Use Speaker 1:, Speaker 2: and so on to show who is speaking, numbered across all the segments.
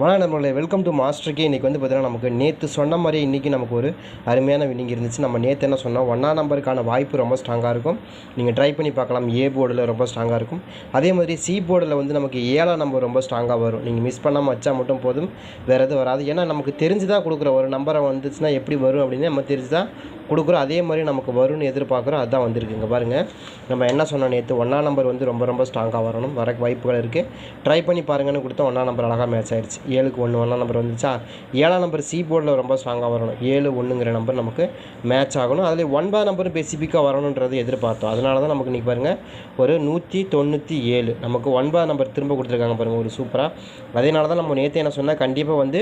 Speaker 1: வணக்கம் நம்மளே welcome to மாஸ்டருக்கே இன்றைக்கி வந்து பார்த்தீங்கன்னா நமக்கு நேற்று சொன்ன மாதிரி இன்றைக்கி நமக்கு ஒரு அருமையான வின்னிங் இருந்துச்சு. நம்ம நேற்று என்ன சொன்னோம்? ஒன்றா நம்பருக்கான வாய்ப்பு ரொம்ப ஸ்ட்ராங்காக இருக்கும். நீங்கள் ட்ரை பண்ணி பார்க்கலாம். ஏ போர்டில் ரொம்ப ஸ்ட்ராங்காக இருக்கும். அதே மாதிரி சி போர்டில் வந்து நமக்கு ஏழாம் நம்பர் ரொம்ப ஸ்ட்ராங்காக வரும். நீங்கள் மிஸ் பண்ணாமல் வச்சா மட்டும் போதும். வேறு எதுவும் வராது. ஏன்னா நமக்கு தெரிஞ்சு தான் கொடுக்குற ஒரு நம்பரை வந்துச்சுன்னா எப்படி வரும் அப்படின்னு நம்ம தெரிஞ்சு தான் கொடுக்குறோம். அதே மாதிரி நமக்கு வரும்னு எதிர்பார்க்குறோம். அதுதான் வந்திருக்குங்க பாருங்கள் நம்ம என்ன சொன்னோம் நேற்று ஒன்றா நம்பர் வந்து ரொம்ப ரொம்ப ஸ்ட்ராங்காக வரணும். வர வாய்ப்புகள் இருக்குது ட்ரை பண்ணி பாருங்கன்னு கொடுத்தா ஒன்றா நம்பர் அழகாக மேட்ச் ஆயிடுச்சு. ஏழுக்கு ஒன்று ஒன்றா நம்பர் வந்துச்சா? ஏழாம் நம்பர் சி போர்டில் ரொம்ப ஸ்ட்ராங்காக வரணும். ஏழு ஒன்றுங்கிற நம்பர் நமக்கு மேட்ச் ஆகணும். அதில் ஒன்பது நம்பர் ஸ்பெசிஃபிக்காக வரணுன்றது எதிர்பார்த்தோம். அதனால தான் நமக்கு இன்றைக்கி பாருங்கள் ஒரு நூற்றி தொண்ணூற்றி ஏழு. நமக்கு ஒன்பது நம்பர் திரும்ப கொடுத்துருக்காங்க பாருங்கள் ஒரு சூப்பராக அதனால தான் நம்ம நேற்று என்ன சொன்னால் கண்டிப்பாக வந்து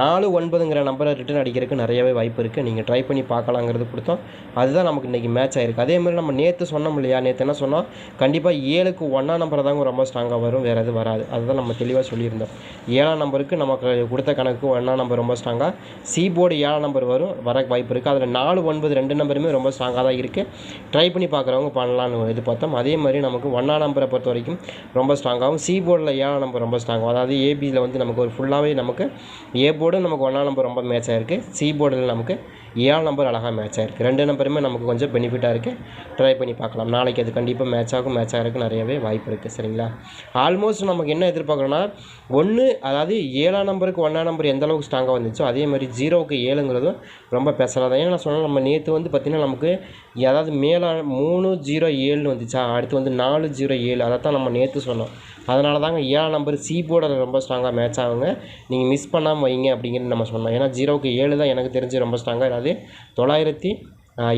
Speaker 1: நாலு ஒன்பதுங்கிற நம்பரை ரிட்டர்ன் அடிக்கிறதுக்கு நிறையவே வாய்ப்பு இருக்குது நீங்கள் ட்ரை பண்ணி பார்க்கலாங்கிறது கொடுத்தோம். அதுதான் நமக்கு இன்றைக்கி மேட்ச் ஆகிருக்கு அதே மாதிரி நம்ம நேற்று சொன்னோம் இல்லையா? நேற்று என்ன சொன்னால் கண்டிப்பாக ஏழுக்கு ஒன்றா நம்பர் தாங்க ரொம்ப ஸ்ட்ராங்காக வரும். வேறு எதுவும் வராது. அதுதான் நம்ம தெளிவாக சொல்லியிருந்தோம். ஏழாம் நம்பர் நம்பருக்கு நமக்கு கொடுத்த கணக்கு ஒன்றா நம்பர் ரொம்ப ஸ்ட்ராங்காக சி போர்டு ஏழாம் நம்பர் வரும் வர வாய்ப்பு இருக்குது அதில் நாலு ஒன்பது ரெண்டு நம்பருமே ரொம்ப ஸ்ட்ராங்காக தான் இருக்குது ட்ரை பண்ணி பார்க்குறவங்க பண்ணலான்னு எதிர்பார்த்தோம். அதே மாதிரி நமக்கு ஒன்றா நம்பரை பொறுத்த வரைக்கும் ரொம்ப ஸ்ட்ராங்காகவும் சி போர்டில் ஏழாம் நம்பர் ரொம்ப ஸ்ட்ராங்காகும் அதாவது ஏபியில் வந்து நமக்கு ஒரு ஃபுல்லாகவே நமக்கு ஏ போர்டு நமக்கு ஒன்றா நம்பர் ரொம்ப மேட்ச் ஆகிருக்கு சி போர்டில் நமக்கு ஏழு நம்பர் அழகாக மேட்ச் ஆகிருக்கு ரெண்டு நம்பருமே நமக்கு கொஞ்சம் பெனிஃபிட்டாக இருக்குது ட்ரை பண்ணி பார்க்கலாம். நாளைக்கு அது கண்டிப்பாக மேட்ச் ஆகும் மேட்ச் ஆகிறதுக்கு நிறையவே வாய்ப்பு இருக்குது சரிங்களா? ஆல்மோஸ்ட் நமக்கு என்ன எதிர்பார்க்குறோன்னா ஒன்று அதாவது ஏழாம் நம்பருக்கு ஒன்றாம் நம்பர் எந்த அளவுக்கு ஸ்ட்ராங்காக வந்துச்சோ அதே மாதிரி ஜீரோவுக்கு ஏழுங்கிறதும் ரொம்ப பெசலாக தான். ஏன்னா நான் சொன்னேன் நம்ம நேற்று வந்து பார்த்திங்கன்னா நமக்கு ஏதாவது மேலே மூணு ஜீரோ ஏழுன்னு வந்துச்சா அடுத்து வந்து நாலு ஜீரோ ஏழு அதை தான் நம்ம நேற்று சொன்னோம். அதனால தாங்க ஏழாம் நம்பர் சி போர்டில் ரொம்ப ஸ்ட்ராங்காக மேட்ச் ஆகுங்க. நீங்கள் மிஸ் பண்ணாமல் வைங்க அப்படிங்கிறது நம்ம சொன்னோம். ஏன்னா ஜீரோவுக்கு ஏழு தான் எனக்கு தெரிஞ்சு ரொம்ப ஸ்ட்ராங்காக அதாவது தொள்ளாயிரத்தி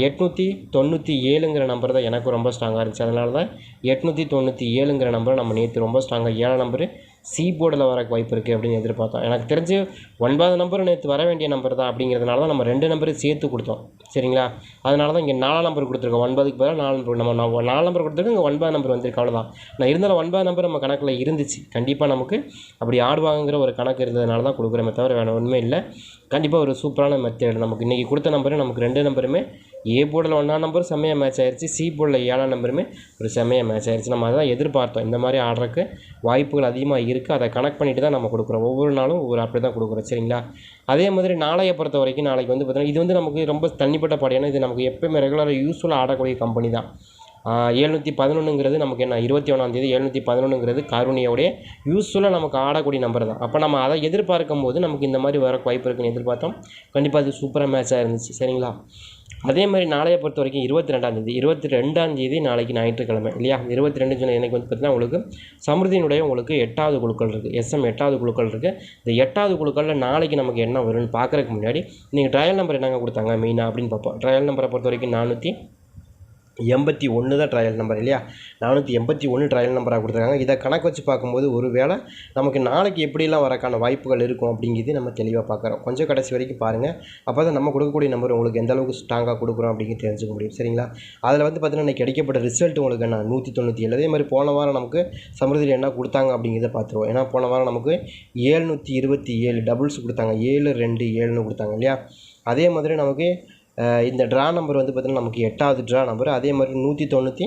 Speaker 1: எட்நூற்றி தொண்ணூற்றி ஏழுங்கிற நம்பர் தான் எனக்கு ரொம்ப ஸ்ட்ராங்காக இருந்துச்சு. அதனால தான் எட்நூற்றி தொண்ணூற்றி ஏழுங்கிற நம்பரை நம்ம நேற்று ரொம்ப ஸ்ட்ராங்காக ஏழாம் நம்பரு சி போர்டில் வர வாய்ப்பு இருக்குது அப்படின்னு எதிர்பார்த்தோம். எனக்கு தெரிஞ்சு ஒன்பது நம்பர் நேற்று வர வேண்டிய நம்பர் தான் அப்படிங்கிறதுனால தான் நம்ம ரெண்டு நம்பரும் சேர்த்து கொடுத்தோம். சரிங்களா? அதனால தான் இங்கே நாலாம் நம்பர் கொடுத்துருக்கோம். ஒன்பதுக்கு பதிலாக நாலு நம்பர் நம்ம நான் நாலு நம்பர் கொடுத்துருக்கோம். இங்கே ஒன்பது நம்பர் வந்திருக்கு. அவ்வளோதான் நான் இருந்தாலும் ஒன்பது நம்பர் நம்ம கணக்கில் இருந்துச்சு. கண்டிப்பாக நமக்கு அப்படி ஆடுவாங்கிற ஒரு கணக்கு இருந்ததுனால தான் கொடுக்குறோமே தவிர வேறு ஒன்றுமே இல்லை. கண்டிப்பாக ஒரு சூப்பரான மெத்தேடு நமக்கு இன்றைக்கி கொடுத்த நம்பரு நமக்கு ரெண்டு நம்பருமே ஏ போர்டில் ஒன்றாம் நம்பர் செம்மையாக மேட்ச் ஆயிடுச்சு சி போர்டில் ஏழாம் நம்பருமே ஒரு செம்மையாக மேட்ச் ஆயிடுச்சு நம்ம அதான் எதிர்பார்த்தோம். இந்த மாதிரி ஆடுறதுக்கு வாய்ப்புகள் அதிகமாக இருக்குது. அதை கனெக்ட் பண்ணிட்டு தான் நம்ம கொடுக்குறோம். ஒவ்வொரு நாளும் ஒவ்வொரு அப்படி தான் கொடுக்குறோம். சரிங்களா? அதே மாதிரி நாளையை பொறுத்த வரைக்கும் நாளைக்கு வந்து பார்த்தீங்கன்னா இது வந்து நமக்கு ரொம்ப தனிப்பட்ட படையான இது நமக்கு எப்போயுமே ரெகுலராக யூஸ்ஃபுல்லாக ஆடக்கூடிய கம்பெனி தான். எழுநூற்றி பதினொன்றுங்கிறது நமக்கு என்ன? இருபத்தி ஒன்றாந்தேதி எழுநூற்றி பதினொன்றுங்கிறது கருணியோடைய யூஸ்ஃபுல்லாக நமக்கு ஆடக்கூடிய நம்பர் தான். அப்போ நம்ம அதை எதிர்பார்க்கும் போது நமக்கு இந்த மாதிரி வர வாய்ப்பு இருக்குன்னு எதிர்பார்த்தோம். கண்டிப்பாக அது சூப்பராக மேட்சாக இருந்துச்சு. சரிங்களா? அதே மாதிரி நாளைய பொறுத்த வரைக்கும் இருபத்தி ரெண்டாந்தேதி இருபத்தி ரெண்டாந்தேதி நாளைக்கு ஞாயிற்றுக்கிழமை இல்லையா? இருபத்தி ரெண்டு ஜூலை எனக்கு வந்து பார்த்தீங்கன்னா உங்களுக்கு சமிருதியினுடைய உங்களுக்கு எட்டாவது குழுக்கள் இருக்குது எஸ்எம் எட்டாவது குழுக்கள் இருக்குது இந்த எட்டாவது குழுக்களில் நாளைக்கு நமக்கு என்ன வரும்னு பார்க்குறதுக்கு முன்னாடி நீங்கள் ட்ரையல் நம்பர் என்னங்க கொடுத்தாங்க? மெயினாக அப்படின்னு பார்ப்போம். ட்ரையல் நம்பரை பொறுத்த வரைக்கும் நானூற்றி எண்பத்தி ஒன்று தான் ட்ரையல் நம்பர் இல்லையா? நானூற்றி எண்பத்தி ஒன்று ட்ரையல் நம்பராக கொடுத்துருக்காங்க. இதை கணக்கு வச்சு பார்க்கும்போது ஒரு வேளை நமக்கு நாளைக்கு எப்படிலாம் வரக்கான வாய்ப்புகள் இருக்கும் அப்படிங்கிறது நம்ம தெளிவாக பார்க்குறோம். கொஞ்சம் கடைசி வரைக்கும் பாருங்கள் அப்போ தான் நம்ம கொடுக்கக்கூடிய நம்பர் உங்களுக்கு எந்த அளவுக்கு ஸ்ட்ராங்காக கொடுக்குறோம் அப்படிங்கிறது தெரிஞ்சுக்க முடியும். சரிங்களா? அதில் வந்து பார்த்தீங்கன்னா இன்றைக்கி கிடைக்கப்பட்ட ரிசல்ட் உங்களுக்கு என்ன? நூற்றி தொண்ணூற்றி ஏழு. அதே மாதிரி போன வாரம் நமக்கு சமிருதியில் என்ன கொடுத்தாங்க அப்படிங்கிறத பார்த்துருவோம். ஏன்னா போன வாரம் நமக்கு ஏழ்நூற்றி இருபத்தி ஏழு டபுள்ஸ் கொடுத்தாங்க. ஏழு ரெண்டு ஏழுன்னு கொடுத்தாங்க இல்லையா? அதே மாதிரி நமக்கு இந்த ட்ரா நம்பர் வந்து பார்த்திங்கன்னா நமக்கு எட்டாவது ட்ரா நம்பர் அதே மாதிரி நூற்றி தொண்ணூற்றி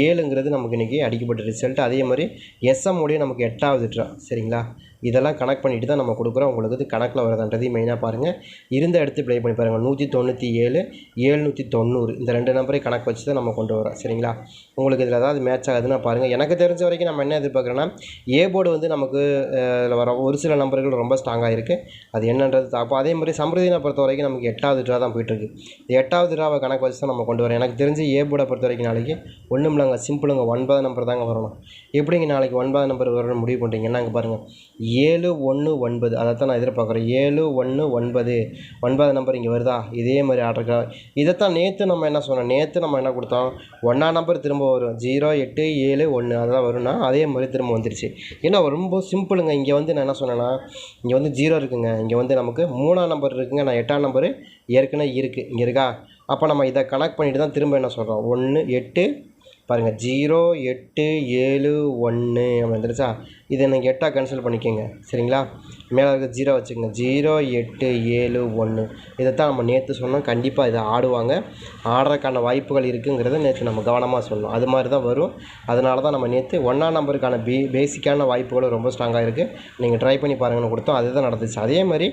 Speaker 1: ஏழுங்கிறது நமக்கு இன்றைக்கி அடிக்கப்பட்ட ரிசல்ட் அதே மாதிரி எஸ்எம் உடைய நமக்கு எட்டாவது ட்ரா சரிங்களா? இதெல்லாம் கணக்கு பண்ணிவிட்டு தான் நம்ம கொடுக்குறோம். உங்களுக்கு வந்து கணக்கில் வரதுன்றதையும் மெயினாக பாருங்கள் இருந்த இடத்து ப்ளே பண்ணி பாருங்கள் நூற்றி தொண்ணூற்றி ஏழு ஏழ்நூற்றி தொண்ணூறு இந்த ரெண்டு நம்பரையும் கணக்கு வச்சு தான் நம்ம கொண்டு வரோம் சரிங்களா? உங்களுக்கு இதில் ஏதாவது மேட்ச் ஆகுதுன்னா பாருங்கள் எனக்கு தெரிஞ்ச வரைக்கும் நம்ம என்ன எதிர்பார்க்குறோன்னா ஏ போர்டு வந்து நமக்கு இதில் வர ஒரு சில நம்பர்கள் ரொம்ப ஸ்ட்ராங்காக இருக்குது அது என்னன்றது அப்போ அதே மாதிரி சம்பிரதியை பொறுத்த வரைக்கும் நமக்கு எட்டாவது ட்ரா தான் போயிட்டுருக்கு எட்டாவது ட்ராவை கணக்கு வச்சு தான் நம்ம கொண்டு வரோம் எனக்கு தெரிஞ்சு ஏ போர்டை பொறுத்த வரைக்கும் நாளைக்கு ஒன்றும் இல்லைங்க. சிம்பிளுங்க ஒன்பது நம்பர் தாங்க வரணும். எப்படிங்க நாளைக்கு ஒன்பது நம்பர் வரணும்னு முடிவு பண்ணுறீங்கன்னா அங்கே பாருங்கள் ஏழு ஒன்று ஒன்பது. அதை தான் நான் எதிர்பார்க்குறேன். ஏழு ஒன்று ஒன்பது. ஒன்பது நம்பர் இங்கே வருதா? இதே மாதிரி ஆர்டர் இதைத்தான் நேற்று நம்ம என்ன சொன்னோம்? நேற்று நம்ம என்ன கொடுத்தோம்? ஒன்றா நம்பர் திரும்ப வரும். ஜீரோ எட்டு ஏழு ஒன்று அதெல்லாம் வரும்னா அதே மாதிரி திரும்ப வந்துருச்சு. ஏன்னா ரொம்ப சிம்பிளுங்க இங்கே வந்து நான் என்ன சொன்னேன்னா இங்கே வந்து ஜீரோ இருக்குங்க. இங்கே வந்து நமக்கு மூணாம் நம்பர் இருக்குங்க. நான் எட்டாம் நம்பரு ஏற்கனவே இருக்குது இங்கே இருக்கா? அப்போ நம்ம இதை கனெக்ட் பண்ணிட்டு தான் திரும்ப என்ன சொல்கிறோம் ஒன்று எட்டு. பாருங்கள் ஜீரோ எட்டு ஏழு ஒன்று அப்படி வந்துருச்சா இதை நீங்கள் எட்டாக கேன்சல் பண்ணிக்கோங்க. சரிங்களா? மேலே இருக்க ஜீரோ வச்சுக்கோங்க. ஜீரோ எட்டு ஏழு ஒன்று. இதை தான் நம்ம நேற்று சொன்னோம். கண்டிப்பாக இதை ஆடுவாங்க. ஆடுறதுக்கான வாய்ப்புகள் இருக்குங்கிறத நேற்று நம்ம கவனமாக சொன்னோம். அது மாதிரி தான் வரும். அதனால தான் நம்ம நேற்று ஒன்றாம் நம்பருக்கான பே பேசிக்கான வாய்ப்புகளும் ரொம்ப ஸ்ட்ராங்காக இருக்குது நீங்கள் ட்ரை பண்ணி பாருங்கன்னு கொடுத்தோம். அதுதான் நடந்துச்சு. அதே மாதிரி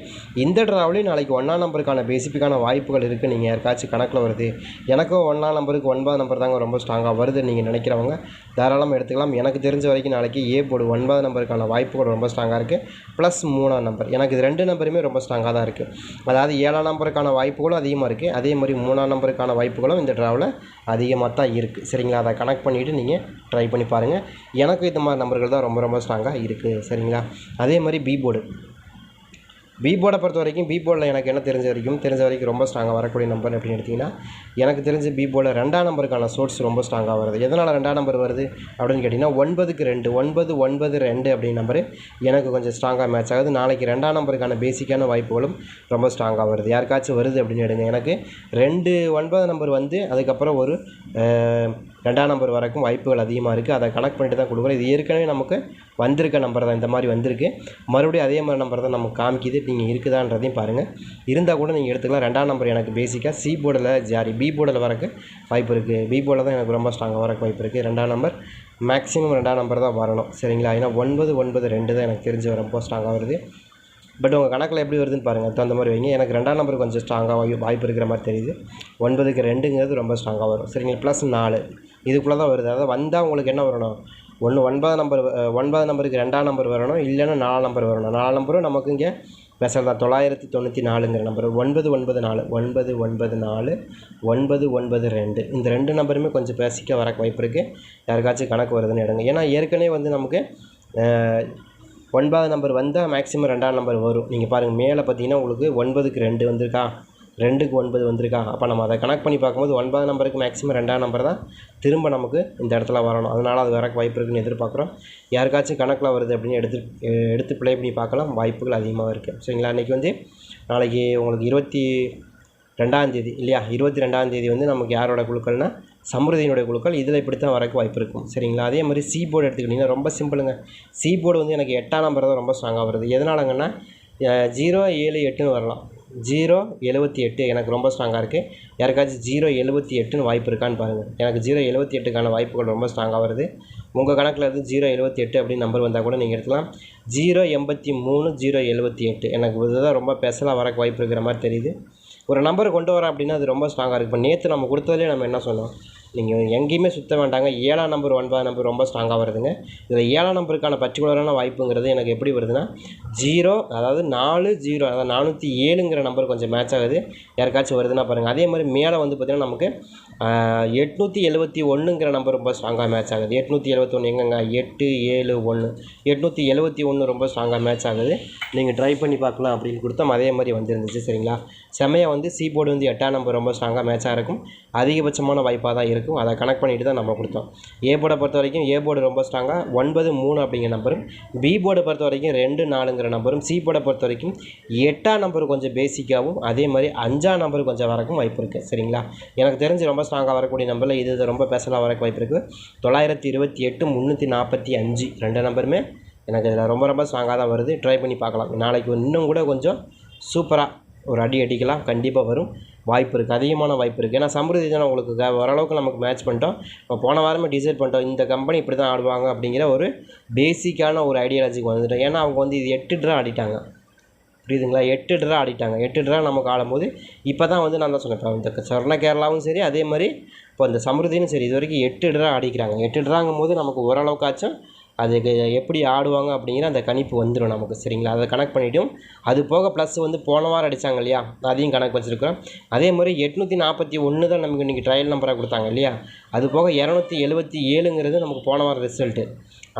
Speaker 1: இந்த ட்ராவலையும் நாளைக்கு ஒன்றாம் நம்பருக்கான பேசிக்கான வாய்ப்புகள் இருக்குது நீங்கள் யாருக்காச்சும் கணக்கில் வருது. எனக்கும் ஒன்றாம் நம்பருக்கு ஒன்பதாம் நம்பர் தாங்க ரொம்ப ஸ்ட்ராங்காக வருது நீங்கள் நினைக்கிறவங்க தாராளமாக எடுத்துக்கலாம். எனக்கு தெரிஞ்ச வரைக்கும் நாளைக்கு ஏ போர்டு நம்பருக்கான வாய்ப்புகள் ரொம்ப ஸ்ட்ராங்காக இருக்குது ப்ளஸ் மூணாம் நம்பர் எனக்கு இது ரெண்டு நம்பருமே ரொம்ப ஸ்ட்ராங்காக தான் இருக்குது அதாவது ஏழாம் நம்பருக்கான வாய்ப்புகளும் அதிகமாக இருக்குது அதே மாதிரி மூணாம் நம்பருக்கான வாய்ப்புகளும் இந்த ட்ராவில் அதிகமாக தான் இருக்குது சரிங்களா? அதை கனெக்ட் பண்ணிவிட்டு நீங்கள் ட்ரை பண்ணி பாருங்கள் எனக்கு இந்த மாதிரி நம்பர்கள் தான் ரொம்ப ரொம்ப ஸ்ட்ராங்காக இருக்குது சரிங்களா? அதே மாதிரி பி போர்டு பி போர்டை பொறுத்த வரைக்கும் பி போர்டில் எனக்கு என்ன தெரிஞ்ச வரைக்கும் தெரிஞ்ச வரைக்கும் ரொம்ப ஸ்ட்ராங்காக வரக்கூடிய நம்பர் அப்படின்னு எடுத்திங்கன்னா எனக்கு தெரிஞ்ச பி போர்டில் ரெண்டாம் நம்பருக்கான சோர்ஸ் ரொம்ப ஸ்ட்ராங்காக வருது. எதனால் ரெண்டாம் நம்பர் வருது அப்படின்னு கேட்டிங்கன்னா ஒன்பதுக்கு ரெண்டு ஒன்பது ஒன்பது ரெண்டு அப்படின்னு நம்பரு எனக்கு கொஞ்சம் ஸ்ட்ராங்காக மேட்ச் ஆகுது. நாளைக்கு ரெண்டாம் நம்பருக்கான பேசிக்கான வாய்ப்புகளும் ரொம்ப ஸ்ட்ராங்காக வருது. யாருக்காச்சும் வருது அப்படின்னு எடுங்க. எனக்கு ரெண்டு ஒன்பது நம்பர் வந்து அதுக்கப்புறம் ஒரு ரெண்டாம் நம்பர் வரைக்கும் வாய்ப்புகள் அதிகமாக இருக்குது அதை கனெக்ட் பண்ணிட்டு தான் கொடுக்குறோம். இது ஏற்கனவே நமக்கு வந்திருக்க நம்பர் தான். இந்த மாதிரி வந்திருக்கு. மறுபடியும் அதே மாதிரி நம்பர் தான் நமக்கு காமிக்குது. நீங்கள் இருக்குதான்றதையும் பாருங்கள் இருந்தால் கூட நீங்கள் எடுத்துக்கலாம். ரெண்டாம் நம்பர் எனக்கு பேசிக்காக சி போர்டில் ஜாரி பி போர்டில் வரக்கு வாய்ப்பு இருக்குது பி போர்டில் தான் எனக்கு ரொம்ப ஸ்ட்ராங்காக வரக்கு வாய்ப்பு இருக்குது ரெண்டாம் நம்பர் மேக்ஸிமம் ரெண்டாம் நம்பர் தான் வரணும். சரிங்களா? ஏன்னா ஒன்பது ஒன்பது ரெண்டு தான் எனக்கு தெரிஞ்சு ரொம்ப ஸ்ட்ராங்காக வருது. பட் உங்கள் கணக்கில் எப்படி வருதுன்னு பாருங்கள் தகுந்த மாதிரி வைங்க. எனக்கு ரெண்டாம் நம்பர் கொஞ்சம் ஸ்ட்ராங்காக வாய்ப்பு இருக்கிற மாதிரி தெரியுது. ஒன்பதுக்கு ரெண்டுங்கிறது ரொம்ப ஸ்ட்ராங்காக வரும். சரிங்களா? ப்ளஸ் நாலு. இதுக்குள்ளே தான் வருது. அதாவது வந்தால் உங்களுக்கு என்ன வரணும்? ஒன்று ஒன்பது நம்பர் ஒன்பது நம்பருக்கு ரெண்டாம் நம்பர் வரணும். இல்லைன்னா நாலு நம்பர் வரணும். நாலு நம்பரும் நமக்கு இங்கே ஸ்பெஷல் தான். தொள்ளாயிரத்தி தொண்ணூற்றி நாலுங்கிற நம்பர் ஒன்பது ஒன்பது நாலு. ஒன்பது ஒன்பது நாலு. ஒன்பது ஒன்பது ரெண்டு. இந்த ரெண்டு நம்பருமே கொஞ்சம் பேசிக்க வர வாய்ப்பு இருக்குது யாருக்காச்சும் கணக்கு வருதுன்னு எடுங்க. ஏன்னா ஏற்கனவே வந்து நமக்கு ஒன்பது ஒன்பதாம் நம்பர் வந்தால் மேக்ஸிமம் ரெண்டாம் நம்பர் வரும். நீங்கள் பாருங்கள் மேலே பார்த்தீங்கன்னா உங்களுக்கு ஒன்பதுக்கு ரெண்டு வந்திருக்கா? ரெண்டுக்கு ஒன்பது வந்திருக்கா அப்போ நம்ம அதை கனெக்ட் பண்ணி பார்க்கும்போது ஒன்பதாம் நம்பருக்கு மேக்ஸிமம் ரெண்டாம் நம்பர் தான் திரும்ப நமக்கு இந்த இடத்துல வரணும். அதனால் அது வரக்கு வாய்ப்பு இருக்குன்னு எதிர்பார்க்குறோம். யாருக்காச்சும் கணக்கில் வருது அப்படின்னு எடுத்து எடுத்து ப்ளே பண்ணி பார்க்கலாம். வாய்ப்புகள் அதிகமாக இருக்குது சரிங்களா? அன்றைக்கி வந்து நாளைக்கு உங்களுக்கு இருபத்தி ரெண்டாந்தேதி இல்லையா? இருபத்தி ரெண்டாந்தேதி வந்து நமக்கு யாரோட குழுக்கள்னா சமிருதியினுடைய குழுக்கள். இதில் இப்படி தான் வரக்கு வாய்ப்பு இருக்கும். சரிங்களா? அதே மாதிரி சி போர்டு எடுத்துக்கிட்டிங்கன்னா ரொம்ப சிம்பிளுங்க சி போர்டு வந்து எனக்கு எட்டாம் நம்பர் தான் ரொம்ப ஸ்ட்ராங்காக வருது. எதனாலங்கன்னா ஜீரோ ஏழு எட்டுன்னு வரலாம். ஜீரோ எழுபத்தி எட்டு எனக்கு ரொம்ப ஸ்ட்ராங்காக இருக்குது யாருக்காச்சும் ஜீரோ எழுபத்தி எட்டுன்னு வாய்ப்பு இருக்கான்னு பாருங்கள் எனக்கு ஜீரோ எழுபத்தி எட்டுக்கான வாய்ப்புகள் ரொம்ப ஸ்ட்ராங்காக வருது. உங்கள் கணக்கில் இருந்து ஜீரோ எழுபத்தி எட்டு அப்படின்னு நம்பர் வந்தால் கூட நீங்கள் எடுக்கலாம் ஜீரோ எண்பத்தி மூணு ஜீரோ எழுபத்தி எட்டு. எனக்கு இதுதான் ரொம்ப ஸ்பெஷலாக வரக்கு வாய்ப்பு இருக்கிற மாதிரி தெரியுது. ஒரு நம்பர் கொண்டு வரேன் அப்படின்னா அது ரொம்ப ஸ்ட்ராங்காக இருக்குது இப்போ நேற்று நம்ம கொடுத்ததுலேயே நம்ம என்ன சொன்னோம்? நீங்கள் எங்கேயுமே சுத்த வேண்டாங்க. ஏழாம் நம்பர் ஒன்பதாம் நம்பர் ரொம்ப ஸ்ட்ராங்காக வருதுங்க. இதில் ஏழாம் நம்பருக்கான பர்டிகுலரான வாய்ப்புங்கிறது எனக்கு எப்படி வருதுன்னா ஜீரோ அதாவது நாலு ஜீரோ அதாவது நானூற்றி ஏழுங்கிற நம்பர் கொஞ்சம் மேட்ச் ஆகுது. யாருக்காச்சும் வருதுன்னா பாருங்கள் அதே மாதிரி மேலே வந்து பார்த்திங்கன்னா நமக்கு எட்நூற்றி எழுபத்தி ஒன்றுங்கிற நம்பர் ரொம்ப ஸ்ட்ராங்காக மேட்ச் ஆகுது. எட்நூற்றி எழுபத்தி ஒன்று எங்கங்க? எட்டு ஏழு ஒன்று எட்நூற்றி எழுபத்தி ஒன்று ரொம்ப ஸ்ட்ராங்காக மேட்ச் ஆகுது. நீங்கள் ட்ரை பண்ணி பார்க்கலாம் அப்படின்னு கொடுத்தோம். அதே மாதிரி வந்துருந்துச்சு. சரிங்களா? செம்மையாக வந்து சி போர்டு வந்து எட்டாம் நம்பர் ரொம்ப ஸ்ட்ராங்காக மேட்சாக இருக்கும். அதிகபட்சமான வாய்ப்பாக தான் இருக்கும். அதை கனெக்ட் பண்ணிட்டு தான் நம்ம கொடுத்தோம். ஏ போர்டை பொறுத்த வரைக்கும் ஏ போர்டு ரொம்ப ஸ்ட்ராங்காக ஒன்பது மூணு அப்படிங்கிற நம்பரும் பி போர்டை பொறுத்த வரைக்கும் ரெண்டு நாலுங்கிற நம்பரும் சி போர்டை பொறுத்த வரைக்கும் எட்டாம் நம்பர் கொஞ்சம் பேசிக்காகவும் அதே மாதிரி அஞ்சாம் நம்பர் கொஞ்சம் வரக்கும் வாய்ப்பு இருக்குது சரிங்களா? எனக்கு தெரிஞ்சு ரொம்ப ஸ்ட்ராங்காக வரக்கூடிய நம்பரில் இது இது ரொம்ப ஸ்பெஷலாக வரக்கு வாய்ப்பு இருக்குது தொள்ளாயிரத்தி இருபத்தி எட்டு முந்நூற்றி நாற்பத்தி அஞ்சு ரெண்டு நம்பருமே எனக்கு இதில் ரொம்ப ரொம்ப ஸ்ட்ராங்காக தான் வருது. ட்ரை பண்ணி பார்க்கலாம். நாளைக்கு இன்னும் கூட கொஞ்சம் சூப்பராக ஒரு அடி அடிக்கலாம் கண்டிப்பாக வரும். வாய்ப்பு இருக்குது அதிகமான வாய்ப்பு இருக்குது ஏன்னா சம்பிரதி தான் உங்களுக்கு ஓரளவுக்கு நமக்கு மேட்ச் பண்ணிட்டோம். இப்போ போன வாரமே டிசைட் பண்ணிட்டோம் இந்த கம்பெனி இப்படி தான் ஆடுவாங்க அப்படிங்கிற ஒரு பேசிக்கான ஒரு ஐடியாலஜிக்கு வந்துட்டோம். ஏன்னா அவங்க வந்து இது எட்டு ட்ரா ஆடிட்டாங்க. புரியுதுங்களா? எட்டு ட்ரா ஆடிட்டாங்க. எட்டு ட்ரா நமக்கு ஆடும்போது இப்போ தான் வந்து நான் தான் சொன்னேன். இந்த சொர்ண கேரளாவும் சரி அதே மாதிரி இப்போ இந்த சமிருதியும் சரி இது வரைக்கும் எட்டு ட்ரா ஆடிக்கிறாங்க. எட்டு ட்ராங்கும் போது நமக்கு ஓரளவுக்காச்சும் அதுக்கு எப்படி ஆடுவாங்க அப்படிங்கிற அந்த கணிப்பு வந்துடும் நமக்கு சரிங்களா? அதை கனெக்ட் பண்ணிவிட்டும் அது போக ப்ளஸ் வந்து போன வாரம் அடித்தாங்க இல்லையா? அதையும் கணக்கு வச்சுருக்கிறோம். அதே மாதிரி எட்நூற்றி நாற்பத்தி ஒன்று தான் நமக்கு இன்றைக்கி ட்ரையல் நம்பராக கொடுத்தாங்க இல்லையா? அது போக இரநூத்தி எழுபத்தி ஏழுங்கிறது நமக்கு போன வாரம் ரிசல்ட்டு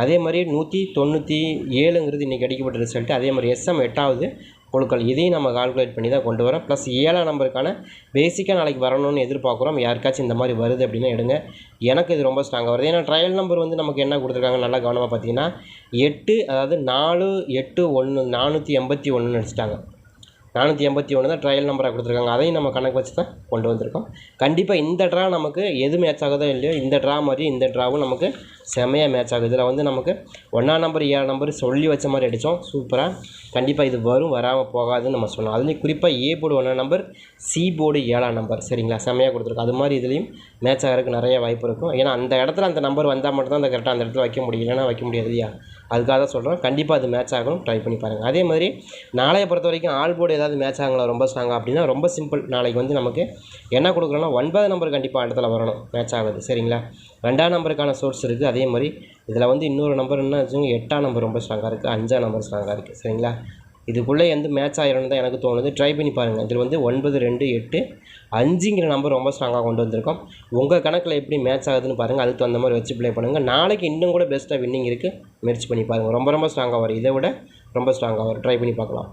Speaker 1: அதே மாதிரி நூற்றி தொண்ணூற்றி ஏழுங்கிறது இன்றைக்கி அடிக்கப்பட்ட ரிசல்ட்டு அதே மாதிரி எஸ்எம் எட்டாவது குழுக்கள் இதையும் நம்ம கால்குலேட் பண்ணி தான் கொண்டு வரோம். ப்ளஸ் ஏழாம் நம்பருக்கான பேசிக்காக நாளைக்கு வரணும்னு எதிர்பார்க்குறோம். யாருக்காச்சும் இந்த மாதிரி வருது அப்படின்னா எடுங்க. எனக்கு இது ரொம்ப ஸ்ட்ராங்காக வருது. ஏன்னா ட்ரையல் நம்பர் வந்து நமக்கு என்ன கொடுத்துருக்காங்க? நல்லா கவனமாக பார்த்தீங்கன்னா எட்டு அதாவது நாலு எட்டு ஒன்று நானூற்றி எண்பத்தி ஒன்றுன்னு நினச்சிட்டாங்க நானூற்றி எண்பத்தி ஒன்று தான் ட்ரையல் நம்பராக கொடுத்துருக்காங்க. அதையும் நம்ம கணக்கு வச்சு தான் கொண்டு வந்திருக்கோம். கண்டிப்பாக இந்த ட்ரா நமக்கு எது மேட்ச் ஆகுதோ இல்லையோ இந்த ட்ரா மாதிரி இந்த ட்ராவும் நமக்கு செமையாக மேட்ச் ஆகுது. இதில் வந்து நமக்கு ஒன்றாம் நம்பர் ஏழாம் நம்பர் சொல்லி வச்ச மாதிரி அடித்தோம் சூப்பராக கண்டிப்பாக இது வரும் வராமல் போகாதுன்னு நம்ம சொன்னோம் அதுலேயும் குறிப்பாக ஏ போர்டு ஒன்றாம் நம்பர் சி போர்டு ஏழாம் நம்பர் சரிங்களா? செமையாக கொடுத்துருக்கோம். அது மாதிரி இதுலேயும் மேட்ச் ஆகிறதுக்கு நிறைய வாய்ப்பு இருக்கும். ஏன்னா அந்த இடத்துல அந்த நம்பர் வந்தால் மட்டும் தான் அந்த கரெக்டாக அந்த இடத்துல வைக்க முடியும். இல்லைன்னா வைக்க முடியாது இல்லையா? அதுக்காக தான் சொல்கிறோம் கண்டிப்பாக அது மேட்ச் ஆகணும் ட்ரை பண்ணி பாருங்கள் அதே மாதிரி நாளைய பொறுத்த வரைக்கும் ஆல் போர்டு ஏதாவது மேட்ச் ஆகலாம் ரொம்ப ஸ்ட்ராங்காக அப்படின்னா ரொம்ப சிம்பிள் நாளைக்கு வந்து நமக்கு என்ன கொடுக்குறோன்னா ஒன்பது நம்பர் கண்டிப்பாக இடத்துல வரணும். மேட்ச் ஆகுது. சரிங்களா? ரெண்டாம் நம்பருக்கான சோர்ஸ் இருக்குது அதே மாதிரி இதில் வந்து இன்னொரு நம்பர் என்ன வச்சுக்கோங்க எட்டாம் நம்பர் ரொம்ப ஸ்ட்ராங்காக இருக்குது அஞ்சாம் நம்பர் ஸ்ட்ராங்காக இருக்குது சரிங்களா? இதுக்குள்ளே எந்த மேட்ச் ஆயிரும்னு தான் எனக்கு தோணுது. ட்ரை பண்ணி பாருங்கள் இதில் வந்து ஒன்பது ரெண்டு எட்டு அஞ்சுங்கிற நம்பர் ரொம்ப ஸ்ட்ராங்காக கொண்டு வந்திருக்கோம். உங்கள் கணக்கில் எப்படி மேட்ச் ஆகுதுன்னு பாருங்கள் அதுக்கு தகுந்த மாதிரி வச்சு ப்ளே பண்ணுங்கள் நாளைக்கு இன்னும் கூட பெஸ்ட்டாக வின்னிங் இருக்குது முயற்சி பண்ணி பாருங்கள் ரொம்ப ரொம்ப ஸ்ட்ராங்காக வரும். இதை விட ரொம்ப ஸ்ட்ராங்காக வரும். ட்ரை பண்ணி பார்க்கலாம்.